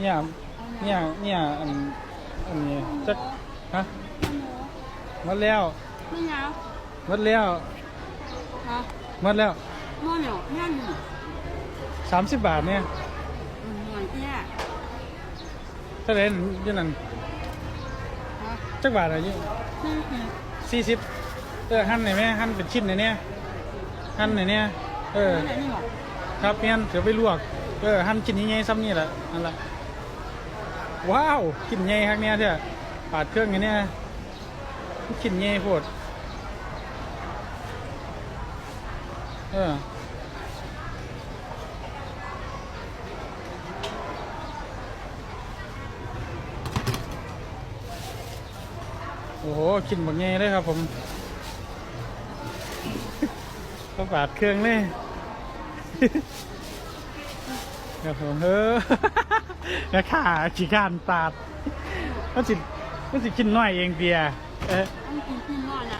เนี่ย เนี่ย เนี่ยอันอันนี้จักฮะหมดแล้วไม่เอาหมดแล้วฮะหมดแล้วโม่เหนียวแน่นสามสิบบาทเนี่ยอืมหน่อยเนี่ยเท่าไหร่ยี่นั่นฮะจักบาทอะไรยี่นี่คือสี่สิบเออหั่นหน่อยไหมหั่นเป็นชิ้นหน่อยเนี่ยหั่นหน่อยเนี่ยเอออะไรนี่หรอครับเมียนเดี๋ยวไปลวกเออหั่นชิ้นใหญ่ๆซ้ำนี่แหละนั่นแหละ ว้าวชิ้นใหญ่ครั้งเนี้ยเถอะปาดเครื่องอย่างเนี้ยชิ้นใหญ่โพดเออโอ้โหชิ้นหมดใหญ่เลยครับผมก็ปาดเครื่องเลยครับผมเฮ้อ แล้วขาขี้กานตาดมันสิมันสิกินน้อยเองเดียเออ ต้องกินกินหม้อนะ